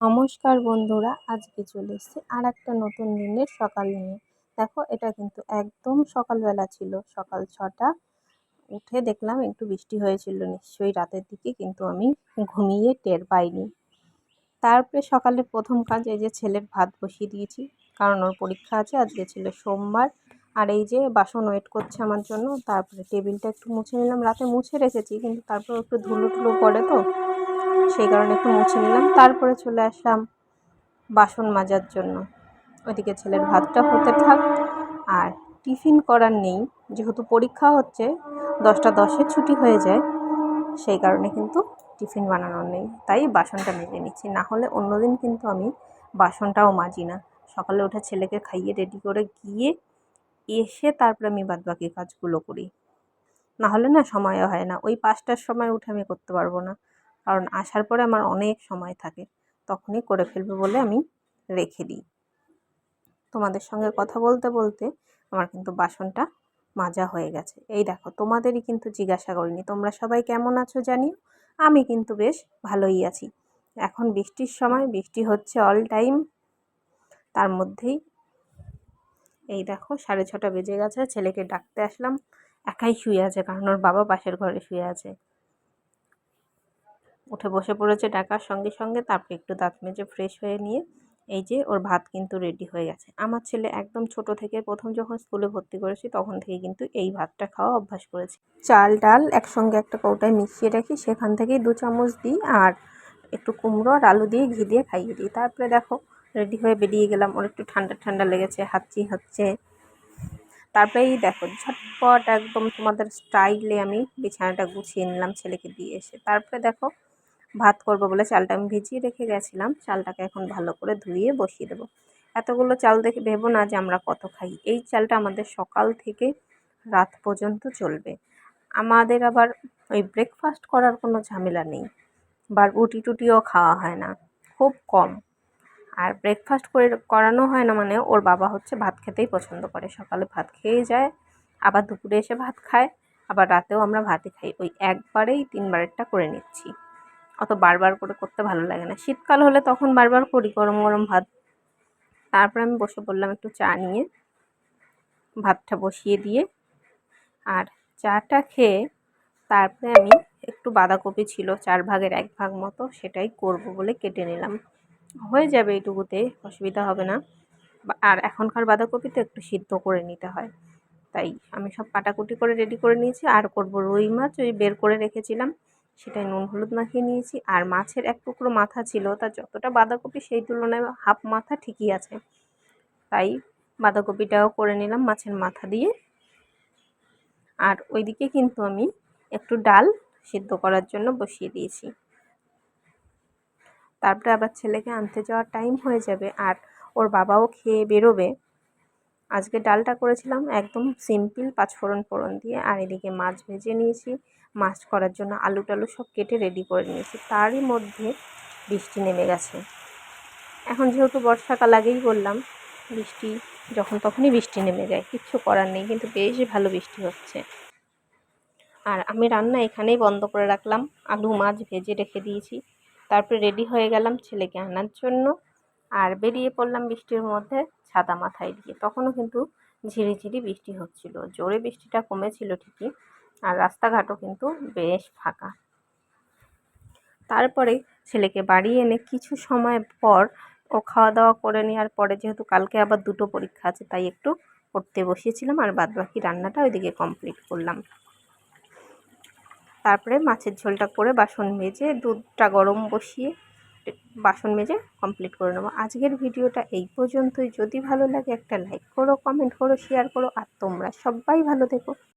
নমস্কার বন্ধুরা, আজকে চলে এসেছি আর একটা নতুন দিনের সকাল নিয়ে। দেখো, এটা কিন্তু একদম সকালবেলা ছিল, সকাল ছটা। উঠে দেখলাম একটু বৃষ্টি হয়েছিল, নিশ্চয়ই রাতের দিকে, কিন্তু আমি ঘুমিয়ে টের পাইনি। তারপরে সকালে প্রথম কাজ এই যে ছেলের ভাত বসিয়ে দিয়েছি, কারণ ওর পরীক্ষা আছে, আজকে ছিল সোমবার। আর এই যে বাসন ওয়েট করছে আমার জন্য, তারপরে টেবিলটা একটু মুছে নিলাম। রাতে মুছে রেখেছি, কিন্তু তারপর একটু ধুলো টুলো পড়ে তো। সেই কারণে একটু মুছে নিলাম। তারপরে চলে আসলাম বাসন মাজার জন্য। ওইদিকে ছেলের ভাতটা হতে থাক। আর টিফিন করার নেই। যেহেতু পরীক্ষা হচ্ছে, দশটা দশে ছুটি হয়ে যায়, সেই কারণে কিন্তু টিফিন বানানোর নেই। তাই বাসনটা মেজে নিচ্ছি। না হলে অন্যদিন কিন্তু আমি বাসনটাও মাজি না। সকালে উঠে ছেলেকে খাইয়ে রেডি করে গিয়ে এসে তারপরে আমি বাদবাকি কাজগুলো করি। না হলে না সময়ও হয় না। ওই পাঁচটার সময় উঠে আমি করতে পারব না। কারণ আসার পরে আমার অনেক সময় থাকে, তখনই করে ফেলবে বলে আমি রেখে দিই। তোমাদের সঙ্গে কথা বলতে বলতে আমার কিন্তু বাসনটা মাজা হয়ে গেছে। এই দেখো, তোমাদেরই কিন্তু জিজ্ঞাসা করিনি। তোমরা সবাই কেমন আছো জানি আমি কিন্তু বেশ ভালোই আছি। এখন বৃষ্টির সময়, বৃষ্টি হচ্ছে অল টাইম তার মধ্যেই এই দেখো, সাড়ে ছটা বেজে গেছে। ছেলেকে ডাকতে আসলাম। একাই শুয়ে আছে, কারণ ওর বাবা পাশের ঘরে শুয়ে আছে। উঠে বসে পড়েছে ডাকার সঙ্গে সঙ্গে। তারপরে একটু দাঁত মেজে ফ্রেশ হয়ে নিয়ে এই যে ওর ভাত কিন্তু রেডি হয়ে গেছে। আমার ছেলে একদম ছোট থেকে প্রথম যখন স্কুলে ভর্তি করেছি, তখন থেকে কিন্তু এই ভাতটা খাওয়া অভ্যাস করেছি। চাল, ডাল একসঙ্গে একটা কৌটায় মিশিয়ে রাখি সেখান থেকেই দু চামচ দিই আর একটু কুমড়ো আর আলু দিয়ে ঘি দিয়ে খাইয়ে দিই। তারপরে দেখো রেডি হয়ে বেরিয়ে গেলাম। ওর একটু ঠান্ডা ঠান্ডা লেগেছে, হাঁচি হচ্ছে। তারপরে এই দেখো ঝটপট একদম তোমাদের স্টাইলে আমি বিছানাটা গুছিয়ে নিলাম ছেলেকে দিয়ে এসে। তারপরে দেখো ভাত করব বলে চালটা আমি ভিজিয়ে রেখে গেছিলাম। চালটাকে এখন ভালো করে ধুয়ে বসিয়ে দেবো। এতগুলো চাল দেখে ভেবো না যে আমরা কত খাই। এই চালটা আমাদের সকাল থেকে রাত পর্যন্ত চলবে। আমাদের আবার ওই ব্রেকফাস্ট করার কোনো ঝামেলা নেই। বা রুটি টুটিও খাওয়া হয় না। খুব কম। আর ব্রেকফাস্ট করে, করানো হয় না মানে ওর বাবা হচ্ছে ভাত খেতেই পছন্দ করে। সকালে ভাত খেয়ে যায়, আবার দুপুরে এসে ভাত খায়, আবার রাতেও আমরা ভাতই খাই। ওই একবারেই তিনবারেরটা করে নিচ্ছি। অত বারবার করে করতে ভালো লাগে না। শীতকাল হলে তখন বারবার করি গরম গরম ভাত। তারপরে আমি বসে পড়লাম একটু চা নিয়ে, ভাতটা বসিয়ে দিয়ে। আর চাটা খেয়ে তারপরে আমি একটু বাঁধাকপি ছিল, চার ভাগের এক ভাগ মতো সেটাই করব বলে কেটে নিলাম। হয়ে যাবে এইটুকুতে, অসুবিধা হবে না। আর এখনকার বাঁধাকপিতে একটু সিদ্ধ করে নিতে হয়। তাই আমি সব কাটাকুটি করে রেডি করে নিয়েছি। আর করব রুই মাছ, ওই বের করে রেখেছিলাম। সেটাই নুন, হলুদ মাখিয়ে নিয়েছি। আর মাছের এক টুকরো মাথা ছিল, তার যতটা বাঁধাকপি সেই তুলনায় হাফ মাথা ঠিকই আছে। তাই বাঁধাকপিটাও করে নিলাম মাছের মাথা দিয়ে। আর ওইদিকে কিন্তু আমি একটু ডাল সিদ্ধ করার জন্য বসিয়ে দিয়েছি। তারপরে আবার ছেলেকে আনতে যাওয়ার টাইম হয়ে যাবে আর ওর বাবাও খেয়ে বেরোবে। আজকে ডালটা করেছিলাম একদম সিম্পল পাঁচফোড়ন ফোড়ন দিয়ে। আর এদিকে মাছ ভেজে নিয়েছি। মাছ করার জন্য আলু টালু সব কেটে রেডি করে নিয়েছি। তারই মধ্যে বৃষ্টি নেমে গেছে। এখন যেহেতু বর্ষাকাল আগেই বললাম, বৃষ্টি যখন তখনই বৃষ্টি নেমে যায় কিচ্ছু করার নেই, কিন্তু বেশ ভালো বৃষ্টি হচ্ছে। আর আমি রান্না এখানেই বন্ধ করে রাখলাম। আলু, মাছ ভেজে রেখে দিয়েছি। তারপরে রেডি হয়ে গেলাম ছেলেকে আনার জন্য। আর বেরিয়ে পড়লাম বৃষ্টির মধ্যে ছাতা মাথায় দিয়ে। তখনও কিন্তু ঝিরিঝিরি বৃষ্টি হচ্ছিল। জোরে বৃষ্টিটা কমেছিল ঠিকই। আর রাস্তাঘাটও কিন্তু বেশ ফাঁকা। তারপরে ছেলেকে বাড়ি এনে কিছু সময় পর ও খাওয়া দাওয়া করে নেওয়ার পরে যেহেতু কালকে আবার দুটো পরীক্ষা আছে, তাই একটু পড়তে বসিয়েছিলাম আর বাদ বাকি রান্নাটা ওইদিকে কমপ্লিট করলাম। তারপরে মাছের ঝোলটা করে বাসন মেজে, দুধটা গরম বসিয়ে বাসন মেজে কমপ্লিট করে নেব। আজকের ভিডিওটা এই পর্যন্তই। যদি ভালো লাগে একটা লাইক করো কমেন্ট করো শেয়ার করো, আর তোমরা সবাই ভালো থেকো।